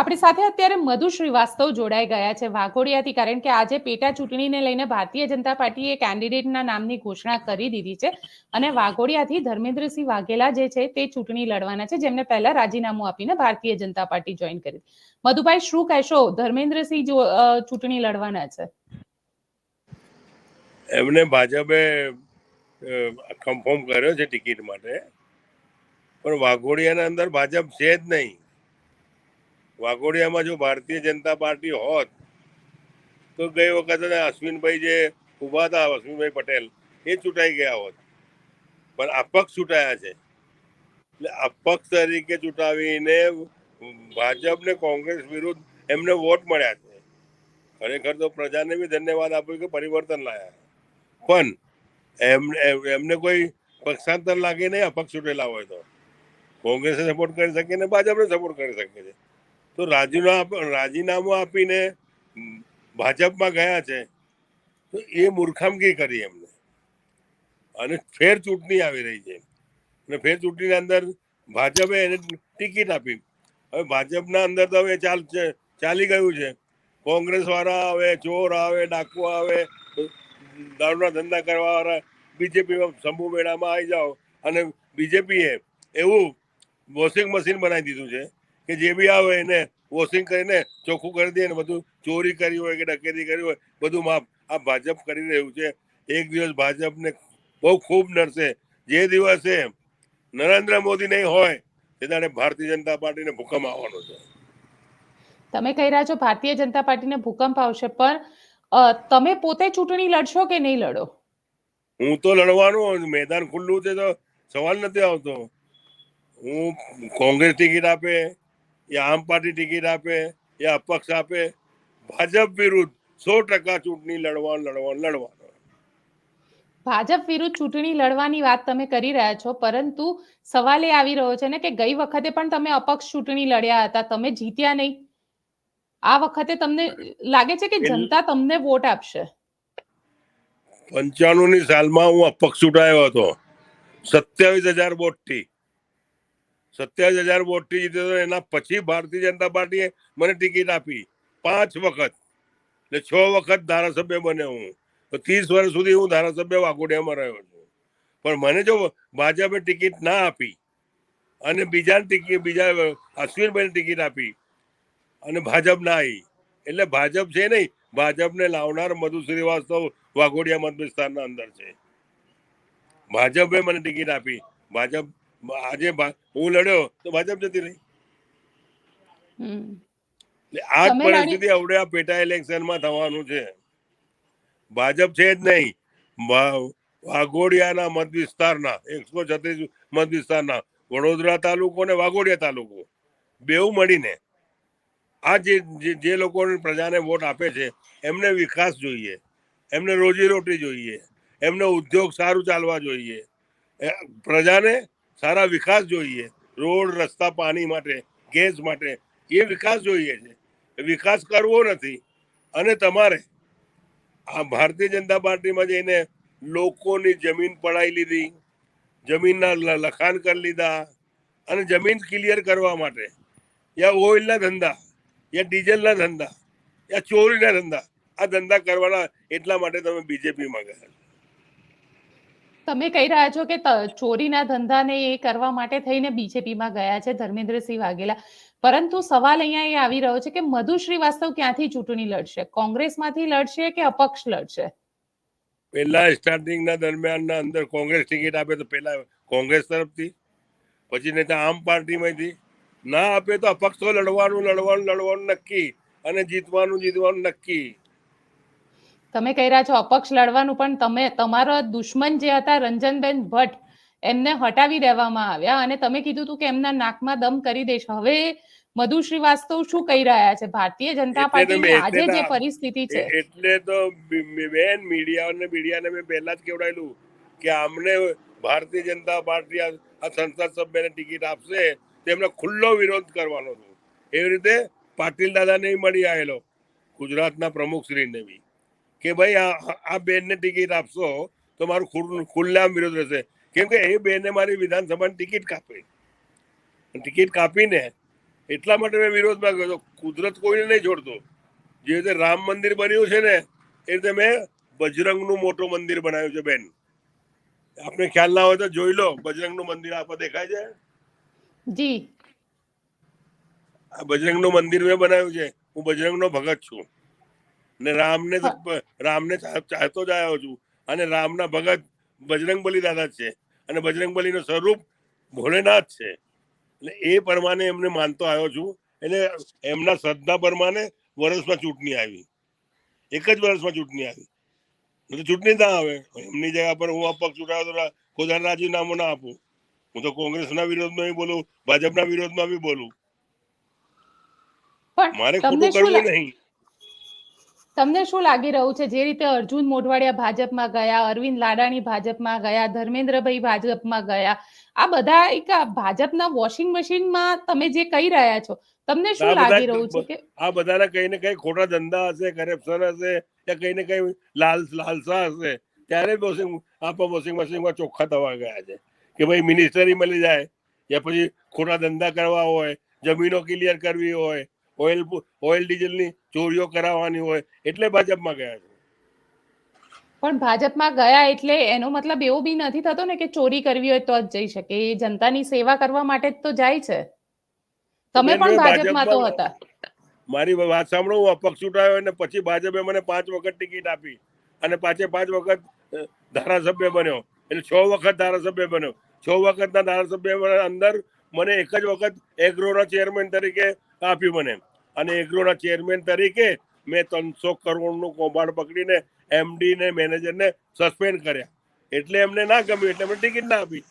આપણી સાથે અત્યારે મધુ શ્રીવાસ્તવ જોડાઈ ગયા છે. વાઘોડિયાથી, કારણ કે આજે પેટા ચૂંટણીને લઈને ભારતીય જનતા પાર્ટીએ કેન્ડિડેટના નામની ઘોષણા કરી દીધી છે અને વાઘોડિયાથી ધર્મેન્દ્રસિંહ વાઘેલા જે છે તે ચૂંટણી લડવાના છે. જેમને પહેલા રાજીનામું આપીને ભારતીય જનતા પાર્ટી જોઈન કરી. મધુભાઈ, શું કહેશો? ધર્મેન્દ્રસિંહ જો ચૂંટણી લડવાના છે. એમને ભાજપે કન્ફર્મ કર્યો છે ટિકિટ માટે. પણ વાઘોડિયાના અંદર ભાજપ છે જ નહીં. વાઘોડિયામાં જો ભારતીય જનતા પાર્ટી હોત, તો ગઈ વખતે અશ્વિનભાઈ જે ઊભા હતા, અશ્વિનભાઈ પટેલ, એ ચૂંટાઈ ગયા હોત. પણ અપક્ષ ચૂંટાયા છે. એટલે અપક્ષ તરીકે ચૂંટાવીને ભાજપ ને કોંગ્રેસ વિરુદ્ધ એમને વોટ મળ્યા છે. ખરેખર તો પ્રજાને બી ધન્યવાદ આપ્યો કે પરિવર્તન લાયા. પણ એમને એમને કોઈ પક્ષાંતર લાગે નહીં, અપક્ષ ચૂંટેલા હોય તો. કોંગ્રેસે સપોર્ટ કરી શકે ને ભાજપને સપોર્ટ કરી શકે છે. તો રાજીનામું રાજીનામું આપીને ભાજપમાં ગયા છે, તો એ મૂર્ખામગી કરી એમને. અને ફેર ચૂંટણી આવી રહી છે. અને ફેર ચૂંટણીની અંદર ભાજપે એને ટિકિટ આપી. હવે ભાજપના અંદર તો હવે ચાલ ચાલી ગયું છે. કોંગ્રેસ વાળા આવે, ચોર આવે, ડાકુ આવે, દારૂના ધંધા કરવા વાળા બીજેપીમાં શંભુ મેળામાં આવી જાઓ. અને બીજેપીએ એવું વોશિંગ મશીન બનાવી દીધું છે. કે જે બી આવે એને વોશિંગ કરીને ચોખ્ખું કરી દે ને બધું ચોરી કરી હોય કે ડકેતી કરી હોય બધું માફ આ ભાજપ કરી રહ્યું છે. એક દિવસ ભાજપને બહુ ખૂબ નડશે. જે દિવસે નરેન્દ્ર મોદી નહીં હોય તે દાડે ભારતીય જનતા પાર્ટીને ભૂકંપ આવવાનો છે. તમે કહી રહ્યા છો ભારતીય જનતા પાર્ટીને ભૂકંપ આવશે પણ તમે પોતે ચૂંટણી લડશો કે નહીં લડો? હું તો લડવાનું મેદાન ખુલ્લું છે તો સવાલ નથી આવતો. હું કોંગ્રેસ ટિકિટ આપે યા આમ પાર્ટી ટિકિટ આપે એ અપક્ષ આપે ભાજપ વિરુદ્ધ સો ટકા ચૂંટણી લડવા લડવા લડવા ભાજપ વિરુદ્ધ ચૂંટણી લડવાની વાત તમે કરી રહ્યા છો પરંતુ સવાલ એ આવી રહ્યો છે ને કે ગઈ વખતે પણ તમે અપક્ષ ચૂંટણી લડ્યા હતા તમે જીત્યા નહીં આ વખતે તમને લાગે છે કે જનતા તમને વોટ આપશે પંચાણું ની સાલમાં હું અપક્ષ ચૂંટાયો હતો સત્યાવીસ હજાર વોટથી સત્યાવીસ હજાર વોટથી જીત્યો એના પછી ભારતીય જનતા પાર્ટીએ મને ટિકિટ આપી. પાંચ વખત. એટલે છ વખત ધારાસભ્ય બન્યો હું. તો ત્રીસ વર્ષ સુધી હું ધારાસભ્ય વાઘોડિયામાં રહ્યો છું. પણ મને જો ભાજપે ટિકિટ ના આપી અને બીજા ટિકિટ, બીજા અશ્વિનભાઈને ટિકિટ આપી અને ભાજપ ના આવી એટલે ભાજપ છે નહીં, ભાજપને લાવનાર મધુ શ્રીવાસ્તવ વાઘોડિયા મત વિસ્તારના અંદર છે. ભાજપે મને ટિકિટ આપી. ભાજપ આજે હું લડ્યો તો ભાજપ જતી રહી. હમ. આ જ પરિસ્થિતિ હવે આ પેટા ઇલેક્શનમાં થવાનું છે. ભાજપ છે જ નહીં. વાઘોડિયાના મત વિસ્તારના એકસો છત્રીસ મત વિસ્તારના વડોદરા તાલુકો ને વાઘોડિયા તાલુકો. બેઉ મળીને આ જે જે- લોકો પ્રજાને વોટ આપે છે એમને વિકાસ જોઈએ. એમને રોજી રોટી જોઈએ. એમને ઉદ્યોગ સારું ચાલવા જોઈએ. પ્રજાને સારા વિકાસ જોઈએ, રોડ, રસ્તા, પાણી માટે ગેસ માટે, એ વિકાસ જોઈએ છે. વિકાસ કરવો નથી. અને તમારે આ ભારતીય જનતા પાર્ટીમાં જઈને લોકોની જમીન પડાવી લીધી, જમીનના લખાણ કરી લીધા અને જમીન ક્લિયર કરવા માટે, યા ઓઇલના ધંધા, યા ડીઝલના ધંધા, યા ચોરીના ધંધા, આ ધંધા કરવાના એટલા માટે તમે બીજેપીમાં ગયા તમે કહી રહ્યા છો કે ચોરીના ધંધાને એ કરવા માટે થઈને બીજેપીમાં ગયા છે ધર્મેન્દ્રસિંહ વાઘેલા. પરંતુ સવાલ અહીંયા એ આવી રહ્યો છે કે મધુ શ્રીવાસ્તવ ક્યાંથી ચૂંટણી લડશે? કોંગ્રેસમાંથી લડશે કે અપક્ષ લડશે? પહેલા સ્ટાર્ટિંગના દરમિયાનના અંદર કોંગ્રેસ ટિકિટ આપે તો પહેલા કોંગ્રેસ તરફથી, પછી નહીં તો આમ પાર્ટીમાંથી. ના આપે તો અપક્ષ તો લડવાનું લડવાનું લડવાનું નક્કી અને જીતવાનું જીતવાનું નક્કી. તમે કહી રહ્યા છો અપક્ષ લડવાનું પણ તમે તમારા દુશ્મન જે હતા રંજનબેન ભટ્ટ એમને હટાવી દેવામાં આવ્યા અને તમે કીધું હતું કે એમના નાકમાં દમ કરી દેશ. હવે મધુ શ્રીવાસ્તવ શું કહી રહ્યા છે? ભારતીય જનતા પાર્ટી આજે જે પરિસ્થિતિ છે. એટલે તો બેન મીડિયા અને મીડિયાને મેં પહેલા જ કેવડાયેલું કે આમને ભારતીય જનતા પાર્ટી આ સંસદ સભ્યને ટિકિટ આપશે તેમને ખુલ્લો વિરોધ કરવાનો હતો. એવી રીતે પાટીલ દાદાને મળી આવેલો. ગુજરાતના પ્રમુખ શ્રીને બી. કે ભાઈ આ બેનને ટિકિટ આપશો તો મારું ખુલ્લું ખુલ્લામ વિરોધ રહેશે. કેમ કે એ બેને મારી વિધાનસભાની ટિકિટ કાપી. ટિકિટ કાપીને એટલા માટે મેં વિરોધમાં ગયો કુદરત કોઈને નહીં છોડતો. જે રીતે રામ મંદિર બન્યું છે ને એ રીતે મેં બજરંગનું મોટું મંદિર બનાવ્યું છે બેન. આપને ખ્યાલ ના હોય તો જોઈ લો બજરંગનું મંદિર આપણે દેખાય છે? જી. આ બજરંગનું મંદિર મેં બનાવ્યું છે. હું બજરંગનો ભગત છું. ને રામને રામને ચાહતો જ આવ્યો છું. અને રામના ભગત બજરંગબલી દાદા છે. અને બજરંગબલીનું સ્વરૂપ ભોલેનાથ છે. એટલે એ પ્રમાણે એમને માનતો આવ્યો છું. એટલે એમના શ્રદ્ધા પ્રમાણે વર્ષમાં ચૂંટણી આવી. એક જ વર્ષમાં ચૂંટણી આવી. તો ચૂંટણી ના આવે. એમની જગ્યા પર હું અપક્ષ ચૂંટાયો તો ખુદા રાજીનામું ના આપું. હું તો કોંગ્રેસના વિરોધમાં બોલું ભાજપના વિરોધમાં બી બોલું. મારે ખોટું કરવું નહીં. તમને શું લાગી રહ્યું છે? જે રીતે અર્જુન મોઢવાડિયા ભાજપમાં ગયા અરવિંદ લાડાણી ભાજપમાં ગયા ધર્મેન્દ્રભાઈ ભાજપમાં ગયા આ બધા એક ભાજપના વોશિંગ મશીનમાં તમે જે કહી રહ્યા છો તમને શું લાગી રહ્યું છે કે આ બધાને કઈ ને કઈ ખોટા ધંધા હશે કરપ્શન હશે કે કઈ ને કઈ લાલ લાલસા હશે? ત્યારે વોશિંગ આપણા વોશિંગ મશીનમાં ચોખ્ખા થવા ગયા છે કે ભાઈ મિનિસ્ટરી મળી જાય યા પછી ખોટા ધંધા કરવા હોય જમીનો ક્લિયર કરવી હોય ઓઇલ ઓઇલ ડીઝલની ચોરીઓ કરાવવાની હોય એટલે ભાજપમાં ગયા છે. પણ ભાજપમાં ગયા એટલે એનો મતલબ એવો બી નથી થતો ને કે ચોરી કરવી હોય તો જ જઈ શકે. એ જનતાની સેવા કરવા માટે જ તો જાય છે. તમે પણ ભાજપમાં તો હતા. મારી વાત સાંભળો હું અપક્ષ ચૂંટાયો અને પછી ભાજપે મને પાંચ વખત ટિકિટ આપી અને પાંચે પાંચ વખત ધારાસભ્ય બન્યો. એટલે છ વખત ધારાસભ્ય બન્યો. છ વખતના ધારાસભ્ય અંદર મને એક જ વખત એગ્રોના ચેરમેન તરીકે આપ્યું મને. અને એગ્રોના ચેરમેન તરીકે મેં ત્રણસો કરોડનું કૌભાંડ પકડીને એમડી ને મેનેજરને સસ્પેન્ડ કર્યા. એટલે એમને ના ગમ્યું એટલે એમને ટિકિટ ના આપી.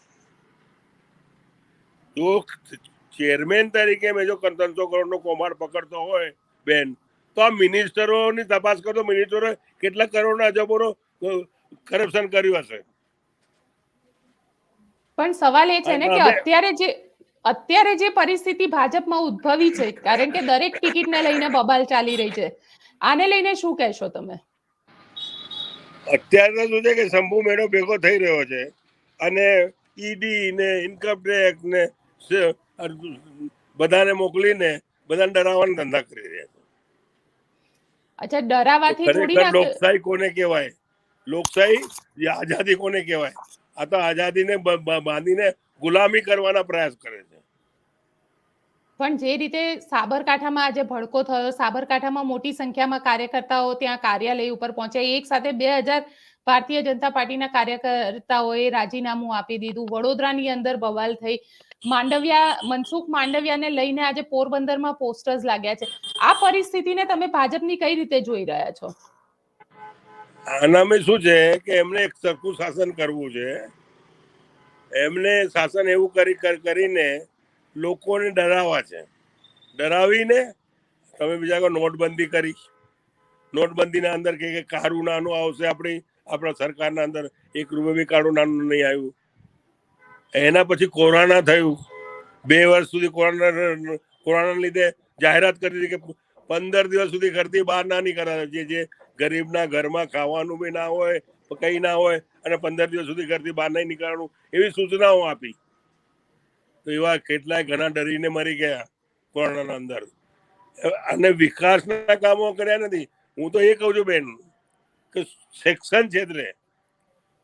જો ચેરમેન તરીકે મેં જો ત્રણસો કરોડનું કૌભાંડ પકડતો હોય બેન તો આ મિનિસ્ટરોની તપાસ કરતો મિનિસ્ટરો કેટલા કરોડના અજબોનો કરપ્શન કર્યું હશે? પણ સવાલ એ છે ને કે અત્યારે જે અત્યારે જે પરિસ્થિતિ ભાજપમાં ઉદ્ભવી છે કારણ કે દરેક ટિકિટને લઈને બબાલ ચાલી રહી છે. આને લઈને શું કહેશો તમે? અત્યારે તો શું છે કે શંભુ મેળો ભેગો થઈ રહ્યો છે અને ઈડી ને ઇન્કમ ટેક્સ ને બધાને મોકલીને બધાને ડરાવવાના ધંધા કરી રહ્યા છે. અચ્છા ડરાવાથી થોડી લોકશાહી કોને કહેવાય? લોકશાહી આઝાદી કોને કહેવાય? આ તો આઝાદીને બાંધીને ગુલામી કરવાના પ્રયાસ કરે છે. પણ જે રીતે સાબરકાંઠામાં આજે ભડકો થયો સાબરકાંઠામાં મોટી સંખ્યામાં કાર્યકર્તાઓ ત્યાં કાર્યાલય ઉપર પહોંચ્યા. એક સાથે બે હજાર ભારતીય જનતા પાર્ટીના કાર્યકર્તાઓએ રાજીનામું આપી દીધું. વડોદરાની અંદર બવાલ થઈ. માંડવિયા મનસુખ માંડવિયાને લઈને આજે પોરબંદરમાં પોસ્ટર્સ લાગ્યા છે. આ પરિસ્થિતિને તમે ભાજપની કઈ રીતે જોઈ રહ્યા છો? આનામાં શું છે કે એમને એક સરખું શાસન કરવું છે. એમને શાસન એવું કરી કરીને લોકોને ડરાવવા છે. ડરાવીને તમે બીજા કોઈ નોટબંધી કરી નોટબંધીના અંદર કે કારું નાનું આવશે આપણી, આપણા સરકારના અંદર. એક રૂપિયા બી કાળું નાનું નહીં આવ્યું. એના પછી કોરોના થયું. બે વર્ષ સુધી કોરોના કોરોનાના લીધે જાહેરાત કરી હતી કે પંદર દિવસ સુધી ઘરથી બહાર ના નીકળે જે જે ગરીબના ઘરમાં ખાવાનું બી ના હોય કંઈ ના હોય અને પંદર દિવસ સુધી ઘરથી બહાર નહીં નીકળવાનું, એવી સૂચનાઓ આપી. તો એવા કેટલાય ઘણા ડરીને મરી ગયા કોરોનાના અંદર. અને વિકાસના કામો કર્યા નથી. હું તો એ કહું છું બેન, કે શિક્ષણ ક્ષેત્રે,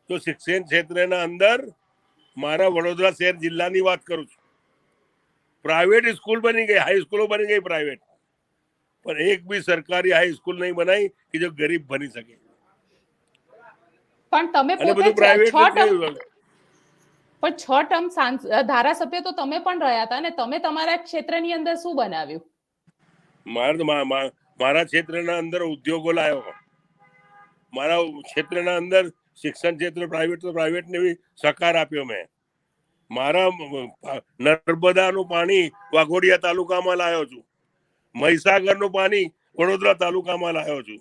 તો શિક્ષણ ક્ષેત્રના અંદર મારા વડોદરા શહેર જિલ્લાની વાત કરું છું. પ્રાઇવેટ સ્કૂલ બની ગઈ હાઈસ્કૂલો બની ગઈ પ્રાઇવેટ. પણ એક બી સરકારી હાઈસ્કૂલ નહીં બનાવી કે જો ગરીબ બની શકે. પણ તમે પોતે છ ટર્મ પણ છ ટર્મ ધારાસભ્ય તો તમે પણ રહ્યા હતા ને તમે તમારા ક્ષેત્રની અંદર શું બનાવ્યું? મારા મારા ક્ષેત્રના અંદર ઉદ્યોગો લાવ્યો મારા ક્ષેત્રના અંદર શિક્ષણ ક્ષેત્ર પ્રાઇવેટ તો પ્રાઇવેટ ને બી સહકાર આપ્યો મેં. મારા નર્મદાનું પાણી વાઘોડિયા તાલુકામાં લાવ્યો છું. મહીસાગરનું પાણી વડોદરા તાલુકામાં લાવ્યો છું.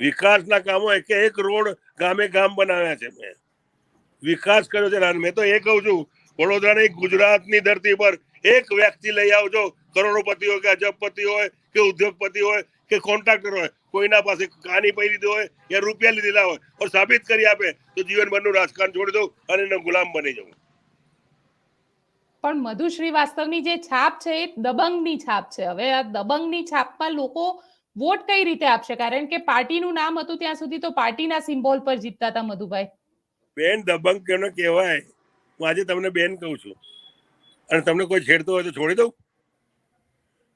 વિકાસના કામો એક એક રોડ ગામે ગામ બનાવ્યા છે મેં. વિકાસ કર્યો છે અને મેં તો એ કહું છું, વડોદરાની ગુજરાતની ધરતી પર એક વ્યક્તિ લઈ આવજો, કરોડોપતિ હોય કે અજબપતિ હોય કે ઉદ્યોગપતિ હોય કે કોન્ટ્રાક્ટર હોય, કોઈના પાસે કાની પૈ લીધી હોય કે રૂપિયા લીધેલા હોય और સાબિત કરી આપે, તો જીવનભરનું રાજકારણ છોડી દઉં અને એનો ગુલામ બની જાઉં. પણ મધુ શ્રીવાસ્તવની જે છાપ છે એ દબંગની છાપ છે. હવે આ દબંગની છાપમાં લોકો વોટ કઈ રીતે આપશે? કારણ કે પાર્ટીનું નામ હતું ત્યાં સુધી તો પાર્ટીના સિમ્બોલ પર જીતતા હતા મધુભાઈ. બેન દબંગ કેનો કહેવાય. હું આજે તમને બેન કહું છું. અને તમને કોઈ છેડતો હોય તો છોડી દઉં?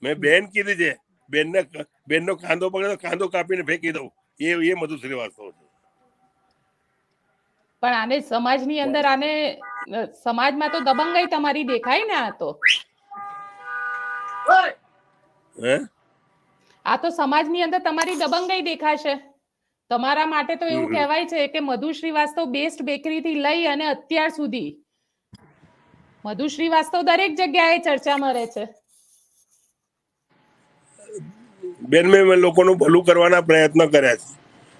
મેં બેન કીધી છે. બેનને બેનનો કાંદો પકડે તો કાંદો કાપીને ફેંકી દઉં. એ એ મધુ શ્રીવાસ્તવ છે. પણ આને સમાજની અંદર આને સમાજમાં તો દબંગાઈ તમારી દેખાય ને આ તો. હે? આ તો સમાજની અંદર તમારી દબંગાઈ દેખાશે. તમારા માટે તો એવું. કહેવાય છે કે મધુ શ્રીવાસ્તવ બેસ્ટ બેકરી થી લઈ અને અત્યાર સુધી. મધુ શ્રીવાસ્તવ દરેક જગ્યાએ ચર્ચામાં રહે છે. બેન મેં લોકોનું ભલું કરવાના પ્રયત્ન કર્યા છે.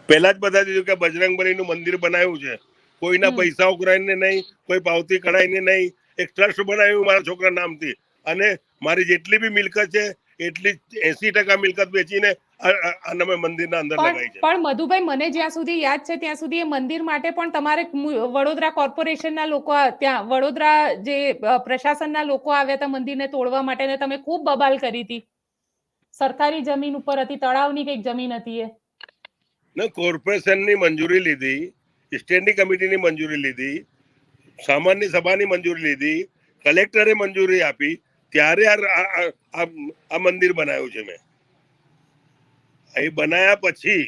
પહેલા જ બધા દીધું કે બજરંગબલીનું મંદિર બનાવ્યું છે. કોઈના પૈસા ઉઘરાઈને નહીં કોઈ પાવતી કઢાઈને નહીં. એક ટ્રસ્ટ બનાવ્યું મારા છોકરા નામથી. અને મારી જેટલી બી મિલકત છે એટલી એસી ટકા મિલકત વેચીને મંદિરના અંદર લગાવી છે. પણ મધુભાઈ મને જ્યાં સુધી યાદ છે ત્યાં સુધી એ મંદિર માટે પણ તમારે વડોદરા કોર્પોરેશનના લોકો ત્યાં વડોદરા જે પ્રશાસનના લોકો આવ્યા હતા મંદિરને તોડવા માટે ને તમે ખૂબ બબાલ કરી હતી. સરકારી જમીન ઉપર હતી તળાવની કંઈક જમીન હતી એ. ને કોર્પોરેશનની મંજૂરી લીધી સ્ટેન્ડિંગ કમિટીની મંજૂરી લીધી સામાન્ય સભાની મંજૂરી લીધી કલેક્ટરે મંજૂરી આપી ત્યારે આ મંદિર બનાવ્યું છે મેં. એ બનાયા પછી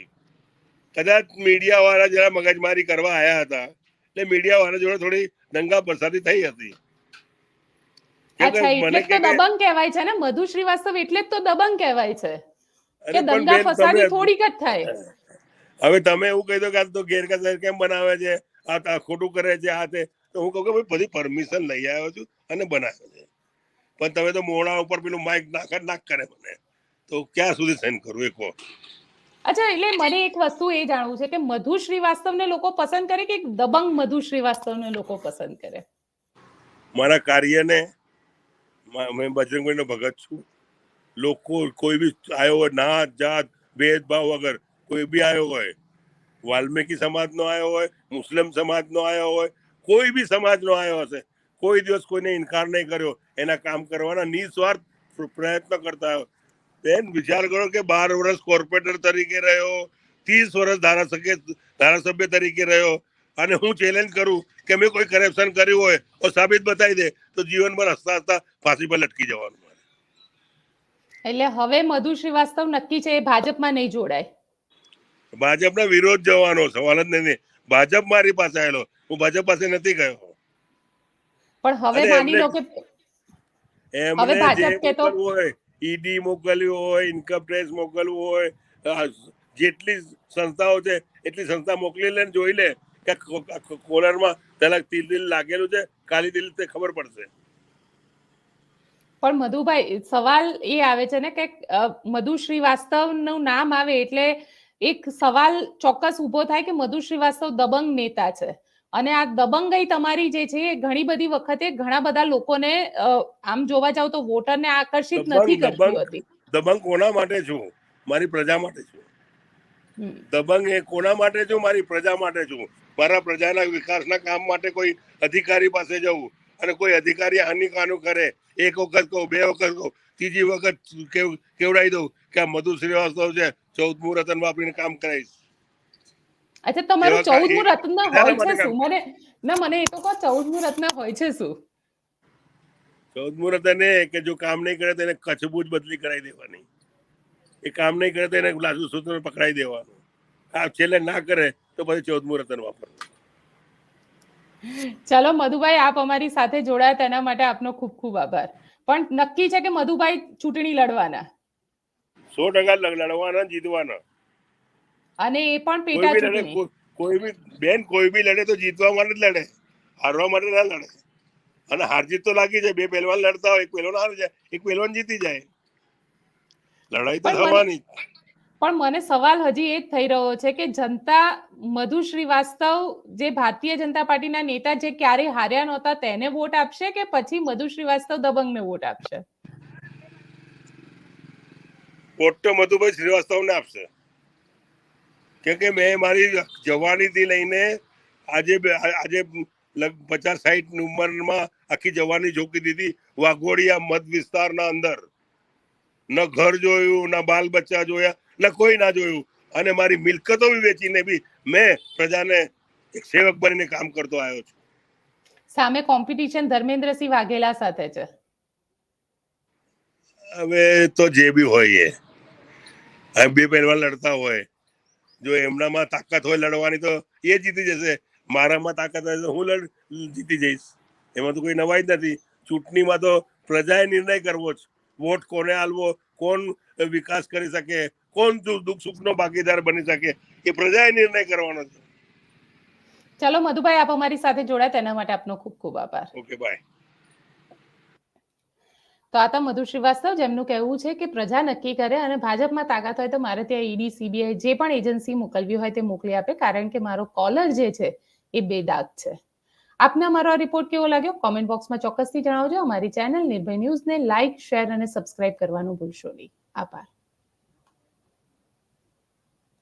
કદાચ મીડિયા વાળા જરા મગજમારી કરવા આવ્યા હતા. એટલે મીડિયા વાળા જોડે થોડી દંગા પ્રસાદી થઈ હતી. કેમ કે અચ્છા એટલે તો દબંગ કહેવાય છે ને? મધુ શ્રીવાસ્તવ એટલે જ તો દબંગ કહેવાય છે. કે દંગા ફસાદી થોડીક જ થાય. હવે તમે એવું કહી દો કે આ તો ગેરકાયદેસર કેમ બનાવે છે? આ તો ખોટું કરે છે આ તે તો હું કહું કે ભાઈ બધી પરમિશન લઈ આવ્યો છું અને બનાવ્યો છે. પણ તમે તો મોડા ઉપર પેલું માઇક નાખ નાખ કરે મને. તો ક્યાં સુધી સહન કરું? એ કહો અચ્છા એટલે મને એક વસ્તુ એ જાણવું છે કે મધુ શ્રીવાસ્તવને લોકો પસંદ કરે કે દબંગ મધુ શ્રીવાસ્તવને લોકો પસંદ કરે? મારા કાર્યને મેં બજરંગભાઈનો ભગત છું. લોકો કોઈ બી આવ્યો હોય નાત જાત ભેદભાવ વગર કોઈ બી આવ્યો હોય વાલ્મીકી સમાજનો આવ્યો હોય મુસ્લિમ સમાજનો આવ્યો હોય કોઈ બી સમાજનો આવ્યો હશે કોઈ દિવસ કોઈને ઇનકાર નહીં કર્યો. એના કામ કરવાના નિસ્વાર્થ પ્રયત્ન કરતા બેન વિચાર કરો કે બાર વર્ષ કોર્પોરેટર તરીકે રહ્યો ત્રીસ વર્ષ ધારાસભ્ય ધારાસભ્ય તરીકે રહ્યો અને હું ચેલેન્જ કરું કે મેં કોઈ કરપ્શન કર્યું હોય તો સાબિત બતાવી દે તો જીવનભર હસતા હસતા ફાંસી પર લટકી જવાનું એટલે હવે મધુ શ્રીવાસ્તવ નક્કી છે એ ભાજપમાં નહીં જોડાય. ભાજપના વિરોધ જવાનો સવાલ જ નહીં. ભાજપ મારી પાસે આવેલો. હું ભાજપ પાસે નથી ગયો. પણ હવે માની લો કે એમને ભાજપ કે તો- હોય ઈડી મોકલ્યું હોય ઇન્કમ ટેક્સ મોકલવું હોય જેટલી સંસ્થાઓ છે એટલી સંસ્થા મોકલી લે જોઈ લે કે કોલરમાં પેલા તિલ દિલ લાગેલું છે કાલી દિલ તે ખબર પડશે. પણ મધુભાઈ સવાલ એ આવે છે ને કે મધુ મધુ શ્રીવાસ્તવનું નામ આવે એટલે એક સવાલ ચોક્કસ ઊભો થાય કે મધુ શ્રીવાસ્તવ દબંગ નેતા છે? અને આ દબંગાઈ તમારી જે છે એ ઘણી બધી વખતે ઘણા બધા લોકોને આમ જોવા જાવ તો વોટરને આકર્ષિત નથી કરતી. હોતી. દબંગ કોના માટે છું? મારી પ્રજા માટે છું. દબંગ એ કોના માટે છું? મારી પ્રજા માટે છું. મારા પ્રજાના વિકાસના કામ માટે કોઈ અધિકારી પાસે જવું અને કોઈ અધિકારી હાનિકાનું કરે. એક વખત કહું બે વખત કહું ત્રીજી વખત કેવ- કેવડાવી દઉં કે આ મધુ શ્રીવાસ્તવ છે ચૌદ રતન વાપરીને કામ કરાવીશ. અચ્છા તમારું ચૌદમું રત્ન હોય છે શું? મને ના મને એ તો કહો ચૌદમું રત્ન હોય છે શું? ચૌદમું રત્ન એ કે જો કામ નહીં કરે તો એને કચબૂજ બદલી કરાવી દેવાની. એ કામ નહીં કરે તો એને લાસુ સૂત્ર પકડાઈ દેવાનું. આ છેલ્લે ના કરે તો પછી ચૌદમું રતન વાપરવું ચલો મધુભાઈ આપ અમારી સાથે જોડાયા તેના માટે આપનો ખૂબ ખૂબ આભાર. પણ નક્કી છે કે મધુભાઈ ચૂંટણી લડવાના? સો ટકા લડવાના જીતવાના. અને એ પણ પેટા ચૂંટણી કોઈ- બી બેન કોઈ બી લડે તો જીતવા માટે જ લડે. હારવા માટે ના લડે. અને હાર જીત તો લાગી જાય. બે પહેલવાન લડતા હોય એક પહેલવાન હારે જાય એક પહેલવાન જીતી જાય. લડાઈ તો થવાની. પણ મને સવાલ હજી એ જ થઈ રહ્યો છે કે જનતા મધુ શ્રીવાસ્તવ જે ભારતીય જનતા પાર્ટીના નેતા જે ક્યારે હાર્યા નહોતા તેને વોટ આપશે કે પછી મધુ શ્રીવાસ્તવ દબંગને વોટ આપશે? વોટ તો મધુભાઈ શ્રીવાસ્તવને આપશે. કેમ કે મેં મારી જવાનીથી લઈને આજે આજે પચાસ સાઠ ઉંમરમાં આખી જવાની ઝોકી દીધી. વાઘોડિયા મત વિસ્તારના અંદર. ન ઘર જોયું ના બાલ બચ્ચા જોયા ન કોઈ ના જોયું. અને મારી મિલકતો બી વેચીને બી મેં પ્રજાને એક સેવક બનીને કામ કરતો આવ્યો છું. સામે કોમ્પિટિશન ધર્મેન્દ્રસિંહ વાઘેલા સાથે છે. હવે તો જે બી હોય એ. બે પહેલવાન લડતા હોય. જો એમનામાં તાકાત હોય લડવાની તો એ જીતી જશે. મારામાં તાકાત હોય તો હું લડ જીતી જઈશ. એમાં તો કોઈ નવાઈ જ નથી. ચૂંટણીમાં તો પ્રજાએ નિર્ણય કરવો જ. વોટ કોને આલવો કોણ વિકાસ કરી શકે કોણ દુઃખ સુખનો ભાગીદાર બની શકે એ પ્રજાએ નિર્ણય કરવાનો છે. ચલો મધુભાઈ આપ અમારી સાથે જોડાયા. તેના માટે આપનો ખૂબ ખૂબ આભાર. Okay bye. તો આ તો મધુ શ્રીવાસ્તવ જેમનું કહેવું છે કે પ્રજા નક્કી કરે અને ભાજપમાં તાકાત હોય તો મારે ત્યાં ઈડી, સીબીઆઈ જે પણ એજન્સી મોકલવી હોય તે મોકલી આપે. કારણ કે મારો કોલર જે છે એ બેદાગ છે. આપને અમારો આ રિપોર્ટ કેવો લાગ્યો? કોમેન્ટ બોક્સમાં ચોક્કસથી જણાવજો. અમારી ચેનલ નિર્ભય ન્યૂઝને લાઇક શેર અને સબસ્ક્રાઇબ કરવાનું ભૂલશો નહીં. આભાર.